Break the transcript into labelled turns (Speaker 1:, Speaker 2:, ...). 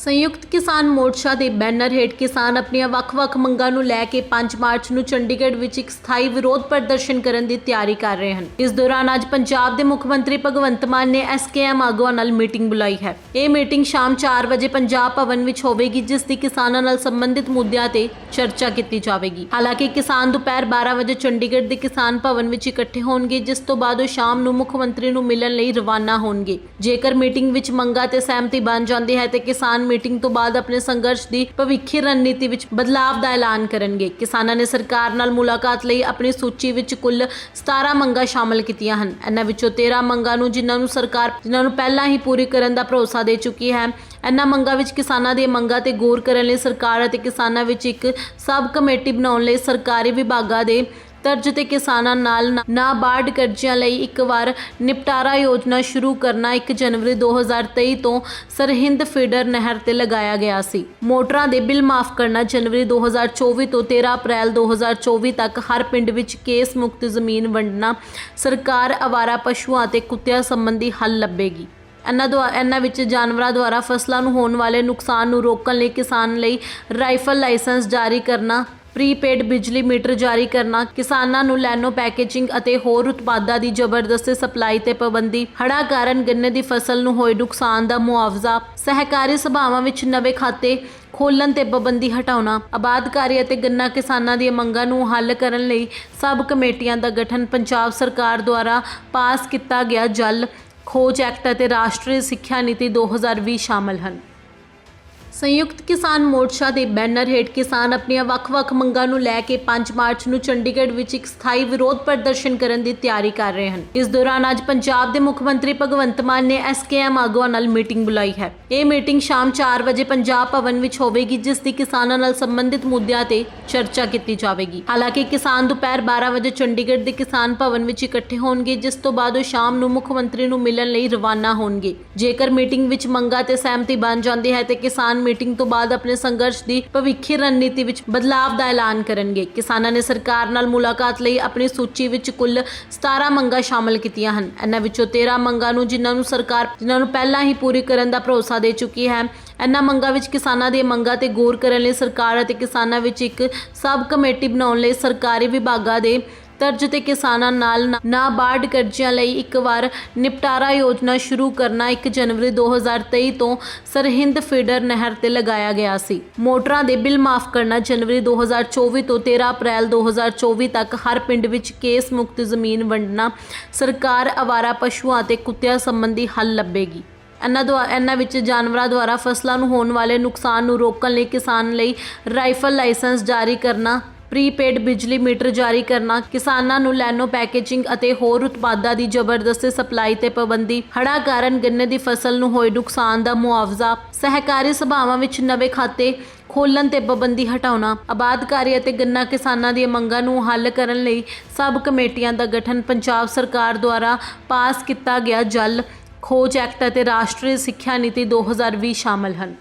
Speaker 1: ਸੰਯੁਕਤ ਕਿਸਾਨ ਮੋਰਚਾ ਦੇ ਬੈਨਰ ਹੇਠ ਕਿਸਾਨ ਆਪਣੀਆਂ ਵੱਖ-ਵੱਖ ਮੰਗਾਂ ਨੂੰ ਲੈ ਕੇ 5 ਮਾਰਚ ਨੂੰ ਚੰਡੀਗੜ੍ਹ ਵਿੱਚ ਇੱਕ ਸਥਾਈ ਵਿਰੋਧ ਪ੍ਰਦਰਸ਼ਨ ਕਰਨ ਦੀ ਤਿਆਰੀ ਕਰ ਰਹੇ ਹਨ। ਇਸ ਦੌਰਾਨ ਅੱਜ ਪੰਜਾਬ ਦੇ ਮੁੱਖ ਮੰਤਰੀ ਭਗਵੰਤ ਮਾਨ ਨੇ ਐਸਕੇਐਮ ਆਗੂਆਂ ਨਾਲ ਮੀਟਿੰਗ ਬੁਲਾਈ ਹੈ। ਇਹ ਮੀਟਿੰਗ ਸ਼ਾਮ 4 ਵਜੇ ਪੰਜਾਬ ਭਵਨ ਵਿੱਚ ਹੋਵੇਗੀ, ਜਿਸ ਦੀ ਕਿਸਾਨਾਂ ਨਾਲ ਸੰਬੰਧਿਤ ਮੁੱਦਿਆਂ ਤੇ ਚਰਚਾ ਕੀਤੀ ਜਾਵੇਗੀ। ਹਾਲਾਂਕਿ ਕਿਸਾਨ ਦੁਪਹਿਰ 12 ਵਜੇ ਚੰਡੀਗੜ੍ਹ ਦੇ ਕਿਸਾਨ ਭਵਨ ਵਿੱਚ ਇਕੱਠੇ ਹੋਣਗੇ, ਜਿਸ ਤੋਂ ਬਾਅਦ ਉਹ ਸ਼ਾਮ ਨੂੰ ਮੁੱਖ ਮੰਤਰੀ ਨੂੰ ਮਿਲਣ ਲਈ ਰਵਾਨਾ ਹੋਣਗੇ। ਜੇਕਰ ਮੀਟਿੰਗ ਵਿੱਚ ਮੰਗਾਂ ਤੇ ਸਹਿਮਤੀ ਬਣ ਜਾਂਦੀ ਹੈ ਤੇ ਕਿਸਾਨ ਮੀਟਿੰਗ ਤੋਂ ਬਾਅਦ ਆਪਣੇ ਸੰਘਰਸ਼ ਦੀ ਭਵਿੱਖੀ ਰਣਨੀਤੀ ਵਿੱਚ ਬਦਲਾਵ ਦਾ ਐਲਾਨ ਕਰਨਗੇ। ਕਿਸਾਨਾਂ ਨੇ ਸਰਕਾਰ ਨਾਲ ਮੁਲਾਕਾਤ ਲਈ ਆਪਣੀ ਸੂਚੀ ਵਿੱਚ ਕੁੱਲ 17 ਮੰਗਾਂ ਸ਼ਾਮਲ ਕੀਤੀਆਂ ਹਨ। ਇਹਨਾਂ ਵਿੱਚੋਂ 13 ਮੰਗਾਂ ਨੂੰ ਜਿਨ੍ਹਾਂ ਨੂੰ ਸਰਕਾਰ ਜਿਨ੍ਹਾਂ ਨੂੰ ਪਹਿਲਾਂ ਹੀ ਪੂਰੀ ਕਰਨ ਦਾ ਭਰੋਸਾ ਦੇ ਚੁੱਕੀ ਹੈ, ਇਹਨਾਂ ਮੰਗਾਂ ਵਿੱਚ ਕਿਸਾਨਾਂ ਦੀਆਂ ਮੰਗਾਂ ਤੇ ਗੌਰ ਕਰਨ ਲਈ ਸਰਕਾਰ ਅਤੇ ਕਿਸਾਨਾਂ ਵਿੱਚ ਇੱਕ ਸਬ ਕਮੇਟੀ ਬਣਾਉਣ ਲਈ ਸਰਕਾਰੀ ਵਿਭਾਗਾਂ ਦੇ ਤਰਜ ਤੇ ਕਿਸਾਨਾਂ ਨਾਲ ਨਾ- ਨਾਬਾਰਡ ਕਰਜ਼ਿਆਂ ਲਈ ਇੱਕ ਵਾਰ ਨਿਪਟਾਰਾ ਯੋਜਨਾ ਸ਼ੁਰੂ ਕਰਨਾ 1 ਜਨਵਰੀ 2023 ਤੋਂ ਸਰਹਿੰਦ ਫੀਡਰ ਨਹਿਰ ਤੇ ਲਗਾਇਆ ਗਿਆ ਸੀ। ਮੋਟਰਾਂ ਦੇ ਬਿੱਲ ਮਾਫ ਕਰਨਾ ਜਨਵਰੀ 2024 ਤੋਂ 13 ਅਪ੍ਰੈਲ 2024 ਤੱਕ ਹਰ ਪਿੰਡ ਵਿੱਚ ਕੇਸ ਮੁਕਤ ਜ਼ਮੀਨ ਵੰਡਣਾ ਸਰਕਾਰ ਅਵਾਰਾ ਪਸ਼ੂਆਂ ਅਤੇ ਕੁੱਤਿਆਂ ਸੰਬੰਧੀ ਹੱਲ ਲੱਭੇਗੀ। ਇਹਨਾਂ ਦੁਆ ਇਹਨਾਂ ਵਿੱਚ ਜਾਨਵਰਾਂ ਦੁਆਰਾ ਫਸਲਾਂ ਨੂੰ ਹੋਣ ਵਾਲੇ ਨੁਕਸਾਨ ਨੂੰ ਰੋਕਣ ਲਈ ਕਿਸਾਨ ਲਈ ਰਾਈਫਲ ਲਾਇਸੈਂਸ ਜਾਰੀ ਕਰਨਾ ਪ੍ਰੀਪੇਡ ਬਿਜਲੀ ਮੀਟਰ ਜਾਰੀ ਕਰਨਾ, ਕਿਸਾਨਾਂ ਨੂੰ ਲੈਨੋ ਪੈਕੇਜਿੰਗ ਅਤੇ ਹੋਰ ਉਤਪਾਦਾਂ ਦੀ ਜ਼ਬਰਦਸਤੀ ਸਪਲਾਈ ਤੇ ਪਾਬੰਦੀ, ਹੜ੍ਹਾਂ ਕਾਰਨ ਗੰਨੇ ਦੀ ਫਸਲ ਨੂੰ ਹੋਏ ਨੁਕਸਾਨ ਦਾ ਮੁਆਵਜ਼ਾ, ਸਹਿਕਾਰੀ ਸਭਾਵਾਂ ਵਿੱਚ ਨਵੇਂ ਖਾਤੇ ਖੋਲ੍ਹਣ ਤੇ ਪਾਬੰਦੀ ਹਟਾਉਣਾ, ਆਬਾਦਕਾਰੀ ਅਤੇ ਗੰਨਾ ਕਿਸਾਨਾਂ ਦੀਆਂ ਮੰਗਾਂ ਨੂੰ ਹੱਲ ਕਰਨ ਲਈ ਸਬ ਕਮੇਟੀਆਂ ਦਾ ਗਠਨ ਪੰਜਾਬ ਸਰਕਾਰ ਦੁਆਰਾ ਪਾਸ ਕੀਤਾ ਗਿਆ ਜਲ ਖੋਜ ਐਕਟ ਅਤੇ ਰਾਸ਼ਟਰੀ ਸਿੱਖਿਆ ਨੀਤੀ 2020 ਸ਼ਾਮਲ ਹਨ। ਸੰਯੁਕਤ ਕਿਸਾਨ ਮੋਰਚਾ ਦੇ ਬੈਨਰ ਹੇਠ ਕਿਸਾਨ ਆਪਣੀਆਂ ਵੱਖ-ਵੱਖ ਮੰਗਾਂ ਨੂੰ ਲੈ ਕੇ 5 ਮਾਰਚ ਨੂੰ ਚੰਡੀਗੜ੍ਹ ਵਿੱਚ ਇੱਕ ਸਥਾਈ ਵਿਰੋਧ ਪ੍ਰਦਰਸ਼ਨ ਕਰਨ ਦੀ ਤਿਆਰੀ ਕਰ ਰਹੇ ਹਨ। ਇਸ ਦੌਰਾਨ ਅੱਜ ਪੰਜਾਬ ਦੇ ਮੁੱਖ ਮੰਤਰੀ ਭਗਵੰਤ ਮਾਨ ਨੇ ਐਸਕੇਐਮ ਆਗੂਆਂ ਨਾਲ ਮੀਟਿੰਗ ਬੁਲਾਈ ਹੈ। ਇਹ ਮੀਟਿੰਗ ਸ਼ਾਮ 4 ਵਜੇ ਪੰਜਾਬ ਭਵਨ ਵਿੱਚ ਹੋਵੇਗੀ, ਜਿਸ ਦੀ ਕਿਸਾਨਾਂ ਨਾਲ ਸੰਬੰਧਿਤ ਮੁੱਦਿਆਂ ਤੇ ਚਰਚਾ ਕੀਤੀ ਜਾਵੇਗੀ। ਹਾਲਾਂਕਿ ਕਿਸਾਨ ਦੁਪਹਿਰ 12 ਵਜੇ ਚੰਡੀਗੜ੍ਹ ਦੇ ਕਿਸਾਨ ਭਵਨ ਵਿੱਚ ਇਕੱਠੇ ਹੋਣਗੇ, ਜਿਸ ਤੋਂ ਬਾਅਦ ਉਹ ਸ਼ਾਮ ਨੂੰ ਮੁੱਖ ਮੰਤਰੀ ਨੂੰ ਮਿਲਣ ਲਈ ਰਵਾਨਾ ਹੋਣਗੇ। ਜੇਕਰ ਮੀਟਿੰਗ ਵਿੱਚ ਮੰਗਾਂ ਤੇ ਸਹਿਮਤੀ ਬਣ ਜਾਂਦੀ ਹੈ ਤੇ ਕਿਸਾਨ ਮੀਟਿੰਗ ਤੋਂ ਬਾਅਦ ਆਪਣੇ ਸੰਘਰਸ਼ ਦੀ ਭਵਿੱਖੀ ਰਣਨੀਤੀ ਵਿੱਚ ਬਦਲਾਵ ਦਾ ਐਲਾਨ ਕਰਨਗੇ। ਕਿਸਾਨਾਂ ਨੇ ਸਰਕਾਰ ਨਾਲ ਮੁਲਾਕਾਤ ਲਈ ਆਪਣੀ ਸੂਚੀ ਵਿੱਚ ਕੁੱਲ 17 ਮੰਗਾਂ ਸ਼ਾਮਲ ਕੀਤੀਆਂ ਹਨ। ਇਹਨਾਂ ਵਿੱਚੋਂ 13 ਮੰਗਾਂ ਨੂੰ ਜਿਨ੍ਹਾਂ ਨੂੰ ਸਰਕਾਰ, ਜਿਨ੍ਹਾਂ ਨੂੰ ਪਹਿਲਾਂ ਹੀ ਪੂਰੀ ਕਰਨ ਦਾ ਭਰੋਸਾ ਦੇ ਚੁੱਕੀ ਹੈ, ਇਹਨਾਂ ਮੰਗਾਂ ਵਿੱਚ ਕਿਸਾਨਾਂ ਦੀਆਂ ਮੰਗਾਂ ਤੇ ਗੌਰ ਕਰਨ ਲਈ ਸਰਕਾਰ ਅਤੇ ਕਿਸਾਨਾਂ ਵਿੱਚ ਇੱਕ ਸਬ ਕਮੇਟੀ ਬਣਾਉਣ ਲਈ ਸਰਕਾਰੀ ਵਿਭਾਗਾਂ ਦੇ ਤਰਜ ਤੇ ਕਿਸਾਨਾਂ ਨਾਲ ਨਾ- ਨਾਬਾਰਡ ਕਰਜ਼ਿਆਂ ਲਈ ਇੱਕ ਵਾਰ ਨਿਪਟਾਰਾ ਯੋਜਨਾ ਸ਼ੁਰੂ ਕਰਨਾ 1 ਜਨਵਰੀ 2023 ਤੋਂ ਸਰਹਿੰਦ ਫੀਡਰ ਨਹਿਰ ਤੇ ਲਗਾਇਆ ਗਿਆ ਸੀ। ਮੋਟਰਾਂ ਦੇ ਬਿੱਲ ਮਾਫ ਕਰਨਾ ਜਨਵਰੀ 2024 ਤੋਂ 13 ਅਪ੍ਰੈਲ 2024 ਤੱਕ ਹਰ ਪਿੰਡ ਵਿੱਚ ਕੇਸ ਮੁਕਤ ਜ਼ਮੀਨ ਵੰਡਣਾ, ਸਰਕਾਰ ਅਵਾਰਾ ਪਸ਼ੂਆਂ ਅਤੇ ਕੁੱਤਿਆਂ ਸੰਬੰਧੀ ਹੱਲ ਲੱਭੇਗੀ। ਇਹਨਾਂ ਦੁਆ ਇਹਨਾਂ ਵਿੱਚ ਜਾਨਵਰਾਂ ਦੁਆਰਾ ਫਸਲਾਂ ਨੂੰ ਹੋਣ ਵਾਲੇ ਨੁਕਸਾਨ ਨੂੰ ਰੋਕਣ ਲਈ ਕਿਸਾਨ ਲਈ ਰਾਈਫਲ ਲਾਇਸੈਂਸ ਜਾਰੀ ਕਰਨਾ ਪ੍ਰੀਪੇਡ ਬਿਜਲੀ ਮੀਟਰ ਜਾਰੀ ਕਰਨਾ, ਕਿਸਾਨਾਂ ਨੂੰ ਲੈਨੋ ਪੈਕੇਜਿੰਗ ਅਤੇ ਹੋਰ ਉਤਪਾਦਾਂ ਦੀ ਜ਼ਬਰਦਸਤੀ ਸਪਲਾਈ ਤੇ ਪਾਬੰਦੀ, ਹੜ੍ਹਾਂ ਕਾਰਨ ਗੰਨੇ ਦੀ ਫਸਲ ਨੂੰ ਹੋਏ ਨੁਕਸਾਨ ਦਾ ਮੁਆਵਜ਼ਾ, ਸਹਿਕਾਰੀ ਸਭਾਵਾਂ ਵਿੱਚ ਨਵੇਂ ਖਾਤੇ ਖੋਲ੍ਹਣ ਤੇ ਪਾਬੰਦੀ ਹਟਾਉਣਾ, ਆਬਾਦਕਾਰੀ ਅਤੇ ਗੰਨਾ ਕਿਸਾਨਾਂ ਦੀਆਂ ਮੰਗਾਂ ਨੂੰ ਹੱਲ ਕਰਨ ਲਈ ਸਬ ਕਮੇਟੀਆਂ ਦਾ ਗਠਨ ਪੰਜਾਬ ਸਰਕਾਰ ਦੁਆਰਾ ਪਾਸ ਕੀਤਾ ਗਿਆ ਜਲ ਖੋਜ ਐਕਟ ਅਤੇ ਰਾਸ਼ਟਰੀ ਸਿੱਖਿਆ ਨੀਤੀ 2020 ਸ਼ਾਮਲ ਹਨ।